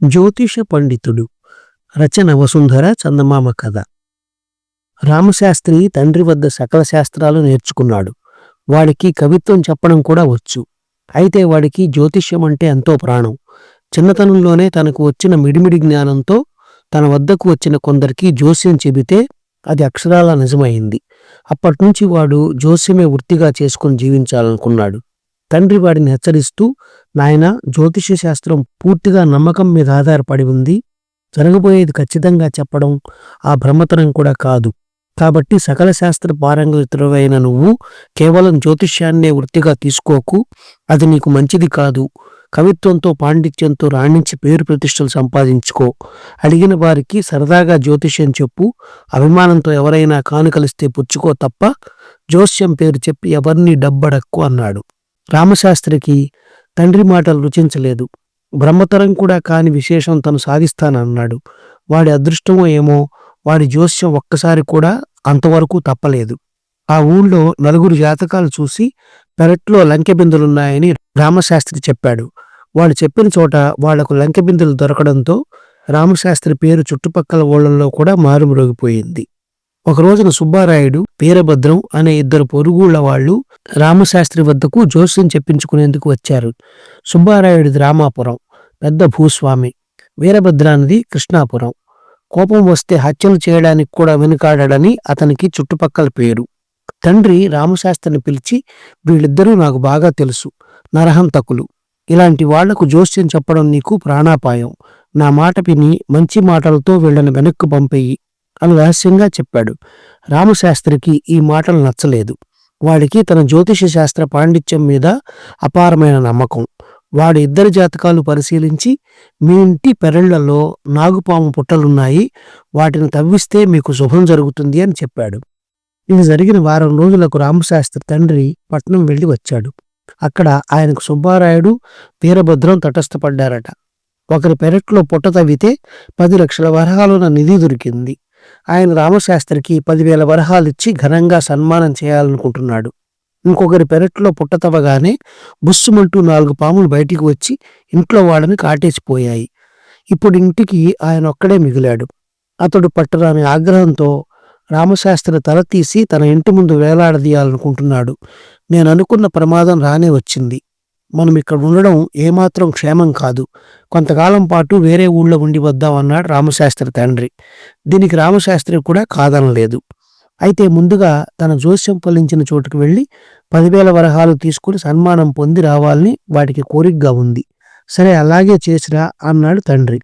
జ్యోతిష పండితుడు. రచన వసుంధర చందమామ కథ. రామశాస్త్రి తండ్రి వద్ద సకల శాస్త్రాలు నేర్చుకున్నాడు. వాడికి కవిత్వం చెప్పడం కూడా వచ్చు. అయితే వాడికి జ్యోతిష్యం అంటే ఎంతో ప్రాణం. చిన్నతనంలోనే తనకు వచ్చిన మిడిమిడి జ్ఞానంతో తన వద్దకు వచ్చిన కొందరికి జోస్యం చెబితే అది అక్షరాల నిజమైంది. అప్పట్నుంచి వాడు జోస్యమే వృత్తిగా చేసుకుని జీవించాలనుకున్నాడు. తండ్రి వాడిని హెచ్చరిస్తూ నాయన జ్యోతిష శాస్త్రం పూర్తిగా నమ్మకం మీద ఆధారపడి ఉంది. జరగబోయేది ఖచ్చితంగా చెప్పడం ఆ బ్రహ్మతనం కూడా కాదు. కాబట్టి సకల శాస్త్ర పారంగతుడైన నువ్వు కేవలం జ్యోతిష్యాన్నే వృత్తిగా తీసుకోకు. అది నీకు మంచిది కాదు. కవిత్వంతో పాండిత్యంతో రాణించి పేరు ప్రతిష్టలు సంపాదించుకో. అడిగిన వారికి సరదాగా జ్యోతిష్యం చెప్పు. అభిమానంతో ఎవరైనా కానుకలిస్తే పుచ్చుకో తప్ప జోస్యం పేరు చెప్పి ఎవరిని డబ్బడక్కు అన్నాడు. రామశాస్త్రికి తండ్రి మాటలు రుచించలేదు. బ్రహ్మతరం కూడా కాని విశేషం తను సాధిస్తానన్నాడు. వాడి అదృష్టమో ఏమో వాడి జోస్యం ఒక్కసారి కూడా అంతవరకు తప్పలేదు. ఆ ఊళ్ళో నలుగురు జాతకాలు చూసి పెరట్లో లంకె బిందులున్నాయని రామశాస్త్రి చెప్పాడు. వాడు చెప్పిన చోట వాళ్ళకు లంకె బిందులు దొరకడంతో రామశాస్త్రి పేరు చుట్టుపక్కల ఊళ్ళల్లో కూడా మారుమ్రోగిపోయింది. ఒక రోజున సుబ్బారాయుడు వీరభద్రం అనే ఇద్దరు పొరుగుళ్ళ వాళ్ళు రామశాస్త్రి వద్దకు జోస్యం చెప్పించుకునేందుకు వచ్చారు. సుబ్బారాయుడిది రామాపురం పెద్ద భూస్వామి. వీరభద్రానిది కృష్ణాపురం. కోపం వస్తే హత్యలు చేయడానికి కూడా వెనుకాడని అతనికి చుట్టుపక్కల పేరు. తండ్రి రామశాస్త్రిని పిలిచి వీళ్ళిద్దరూ నాకు బాగా తెలుసు నరహంతకులు. ఇలాంటి వాళ్ళకు జోస్యం చెప్పడం నీకు ప్రాణాపాయం. నా మాట విని మంచి మాటలతో వీళ్ళని వెనక్కు పంపేయి అని రహస్యంగా చెప్పాడు. రామశాస్త్రికి ఈ మాటలు నచ్చలేదు. వాడికి తన జ్యోతిష శాస్త్ర పాండిత్యం మీద అపారమైన నమ్మకం. వాడి ఇద్దరి జాతకాలు పరిశీలించి మీ ఇంటి పెరళ్ళలో నాగుపాము పుట్టలున్నాయి వాటిని తవ్విస్తే మీకు శుభం జరుగుతుంది అని చెప్పాడు. ఇది జరిగిన వారం రోజులకు రామశాస్త్రి తండ్రి పట్నం వెళ్ళి వచ్చాడు. అక్కడ ఆయనకు సుబ్బారాయుడు వీరభద్రం తటస్థపడ్డారట. ఒకరి పెరట్లో పుట్ట తవ్వితే పది లక్షల వరహాలున్న నిధి దొరికింది. ఆయన రామశాస్త్రికి పదివేల వరహాలిచ్చి ఘనంగా సన్మానం చేయాలనుకుంటున్నాడు. ఇంకొకరి పెరట్లో పుట్టతవగానే బుస్సుమంటూ నాలుగు పాములు బయటికి వచ్చి ఇంట్లో వాళ్ళని కాటేసిపోయాయి. ఇప్పుడు ఇంటికి ఆయన ఒక్కడే మిగిలాడు. అతడు పట్టరాని ఆగ్రహంతో రామశాస్త్రి తల తీసి తన ఇంటి ముందు వేలాడదీయాలనుకుంటున్నాడు. నేను అనుకున్న ప్రమాదం రానే వచ్చింది. మనం ఇక్కడ ఉండడం ఏమాత్రం క్షేమం కాదు. కొంతకాలం పాటు వేరే ఊళ్ళో ఉండి వద్దాం అన్నాడు రామశాస్త్రి తండ్రి. దీనికి రామశాస్త్రి కూడా కాదనలేదు అయితే ముందుగా తన జోస్యం ఫలించిన చోటుకు వెళ్ళి పదివేల వరహాలు తీసుకుని సన్మానం పొంది రావాలని వాటికి కోరికగా ఉంది. సరే అలాగే చేసిరా అన్నాడు తండ్రి.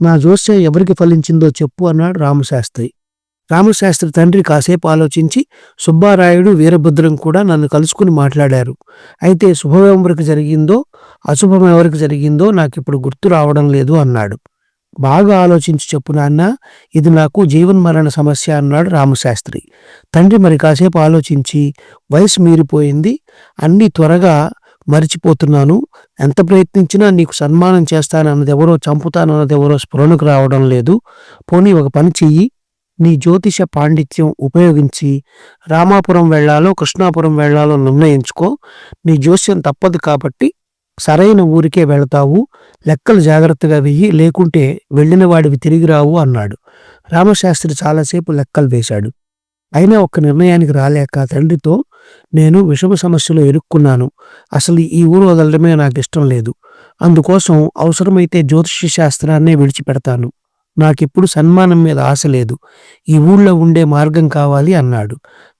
నా జోస్యం ఎవరికి ఫలించిందో చెప్పు అన్నాడు రామశాస్త్రి. రామశాస్త్రి తండ్రి కాసేపు ఆలోచించి సుబ్బారాయుడు వీరభద్రం కూడా నన్ను కలుసుకుని మాట్లాడారు. అయితే శుభం ఎవరికి జరిగిందో అశుభం ఎవరికి జరిగిందో నాకు ఇప్పుడు గుర్తు రావడం లేదు అన్నాడు. బాగా ఆలోచించి చెప్పు నాన్న ఇది నాకు జీవన్మరణ సమస్య అన్నాడు రామశాస్త్రి. తండ్రి మరి కాసేపు ఆలోచించి వయసు మీరిపోయింది అన్ని త్వరగా మరిచిపోతున్నాను ఎంత ప్రయత్నించినా నీకు సన్మానం చేస్తానన్నది ఎవరో చంపుతానన్నది ఎవరో స్ఫురణకు రావడం లేదు పోనీ ఒక పని చెయ్యి నీ జ్యోతిష పాండిత్యం ఉపయోగించి రామాపురం వెళ్ళాలో కృష్ణాపురం వెళ్ళాలో నిర్ణయించుకో. నీ జోస్యం తప్పదు కాబట్టి సరైన ఊరికే వెళతావు. లెక్కలు జాగ్రత్తగా వెయ్యి లేకుంటే వెళ్ళిన వాడివి తిరిగి రావు అన్నాడు. రామశాస్త్రి చాలాసేపు లెక్కలు వేశాడు. అయినా ఒక్క నిర్ణయానికి రాలేక తండ్రితో నేను విషమ సమస్యలో ఇరుక్కున్నాను అసలు ఈ ఊరు వదలడమే నాకు ఇష్టం లేదు. అందుకోసం అవసరమైతే జ్యోతిష శాస్త్రాన్నే విడిచిపెడతాను. నాకిప్పుడు సన్మానం మీద ఆశ లేదు. ఈ ఊళ్ళో ఉండే మార్గం కావాలి అన్నాడు.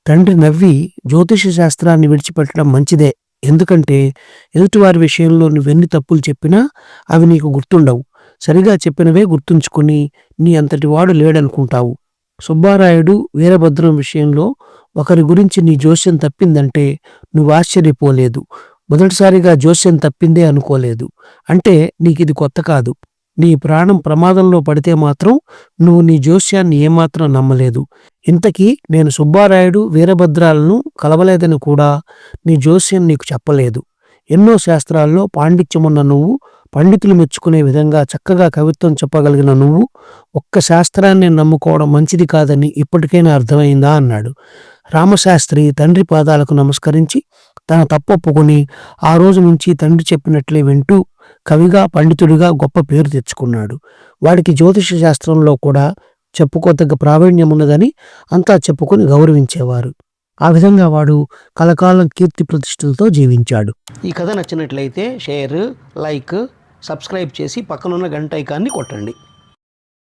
తండ్రి నవ్వి జ్యోతిష శాస్త్రాన్ని విడిచిపెట్టడం మంచిదే. ఎందుకంటే ఎదుటివారి విషయంలో నువ్వెన్ని తప్పులు చెప్పినా అవి నీకు గుర్తుండవు. సరిగా చెప్పినవే గుర్తుంచుకుని నీ అంతటి వాడు లేడనుకుంటావు. సుబ్బారాయుడు వీరభద్రం విషయంలో ఒకరి గురించి నీ జోస్యం తప్పిందంటే నువ్వు ఆశ్చర్యపోలేదు. మొదటిసారిగా జోస్యం తప్పిందే అనుకోలేదు. అంటే నీకిది కొత్త కాదు. నీ ప్రాణం ప్రమాదంలో పడితే మాత్రం నువ్వు నీ జోస్యాన్ని ఏమాత్రం నమ్మలేదు. ఇంతకీ నేను సుబ్బారాయుడు వీరభద్రాలను కలవలేదని కూడా నీ జోస్యం నీకు చెప్పలేదు. ఎన్నో శాస్త్రాల్లో పాండిత్యమున్న నువ్వు పండితులు మెచ్చుకునే విధంగా చక్కగా కవిత్వం చెప్పగలిగిన నువ్వు ఒక్క శాస్త్రాన్ని నమ్ముకోవడం మంచిది కాదని ఇప్పటికైనా అర్థమైందా? అన్నాడు. రామశాస్త్రి తండ్రి పాదాలకు నమస్కరించి తన తప్పొప్పుకొని ఆ రోజు నుంచి తండ్రి చెప్పినట్లే వింటూ కవిగా పండితుడిగా గొప్ప పేరు తెచ్చుకున్నాడు. వాడికి జ్యోతిష శాస్త్రంలో కూడా చెప్పుకోదగ్గ ప్రావీణ్యం ఉన్నదని అంతా చెప్పుకొని గౌరవించేవారు. ఆ విధంగా వాడు కలకాలం కీర్తి ప్రతిష్టలతో జీవించాడు. ఈ కథ నచ్చినట్లయితే షేర్ లైక్ సబ్స్క్రైబ్ చేసి పక్కనున్న గంట ఐకాన్ని కొట్టండి.